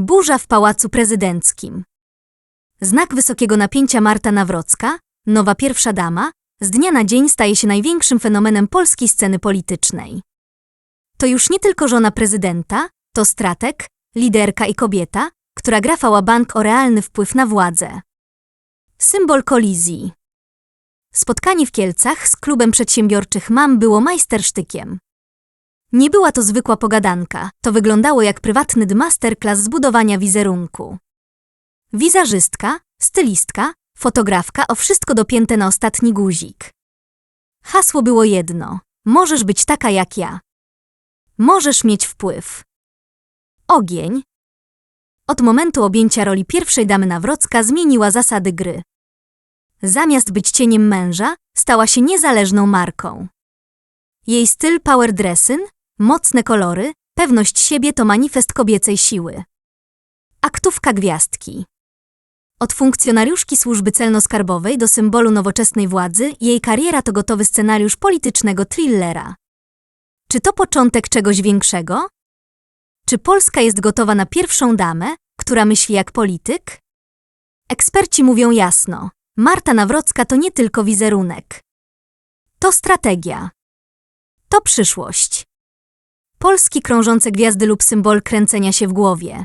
Burza w Pałacu Prezydenckim. Znak wysokiego napięcia Marta Nawrocka, nowa pierwsza dama, z dnia na dzień staje się największym fenomenem polskiej sceny politycznej. To już nie tylko żona prezydenta, to strateg, liderka i kobieta, która gra bank o realny wpływ na władzę. Symbol kolizji. Spotkanie w Kielcach z klubem przedsiębiorczych mam było majstersztykiem. Nie była to zwykła pogadanka, to wyglądało jak prywatny masterclass zbudowania wizerunku. Wizerzystka, stylistka, fotografka, o wszystko dopięte na ostatni guzik. Hasło było jedno: możesz być taka jak ja. Możesz mieć wpływ. Ogień. Od momentu objęcia roli pierwszej damy Nawrocka zmieniła zasady gry. Zamiast być cieniem męża, stała się niezależną marką. Jej styl power dressing, mocne kolory, pewność siebie to manifest kobiecej siły. Aktówka gwiazdki. Od funkcjonariuszki służby celno-skarbowej do symbolu nowoczesnej władzy, jej kariera to gotowy scenariusz politycznego thrillera. Czy to początek czegoś większego? Czy Polska jest gotowa na pierwszą damę, która myśli jak polityk? Eksperci mówią jasno: Marta Nawrocka to nie tylko wizerunek. To strategia. To przyszłość. Polski krążące gwiazdy lub symbol kręcenia się w głowie.